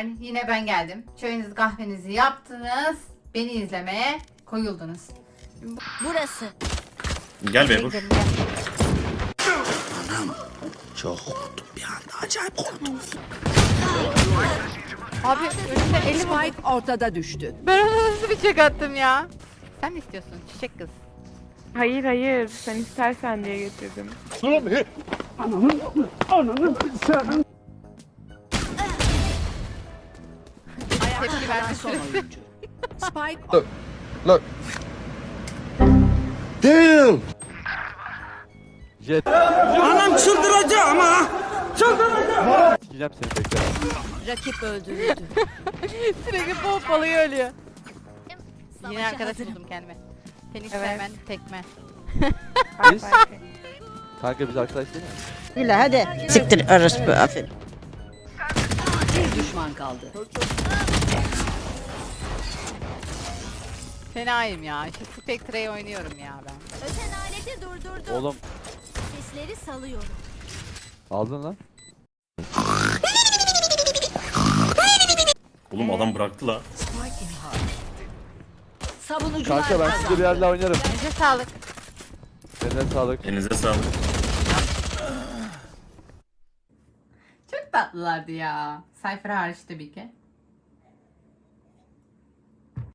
Yani yine ben geldim. Çayınızı kahvenizi yaptınız. Beni izlemeye koyuldunuz. Burası. Gel be vur. Gidelim, gel. Abi önümde elim var. Spike ortada düştü. Ben ona nasıl bir çek attım ya? Sen mi istiyorsun çiçek kız? Hayır hayır sen istersen diye getirdim. Tepki vermiş. son oyuncu. Spike Look. Damn. Jet. Sikeceğim seni bekle. rakip öldürüldü. Sürekli pompalıyor ölüyor. Yine arkadaş buldum kendime. Phoenix Evet. hemen tekme. Biz? Kanka biz arkadaş değil mi? Hadi. Siktir orospu aferin. Bir düşman kaldı. Fenayım ya. Şu Spectre'yi oynuyorum ya ben. Öten aleti durdurdum. Oğlum Sesleri salıyorum. aldın lan. Oğlum adam bıraktı la. Savunucular Kanka ben sizde bir yerle oynarım. Size sağlık. Eline sağlık. Elinize sağlık. Çok tatlılardı ya. Cypher hariç tabii ki.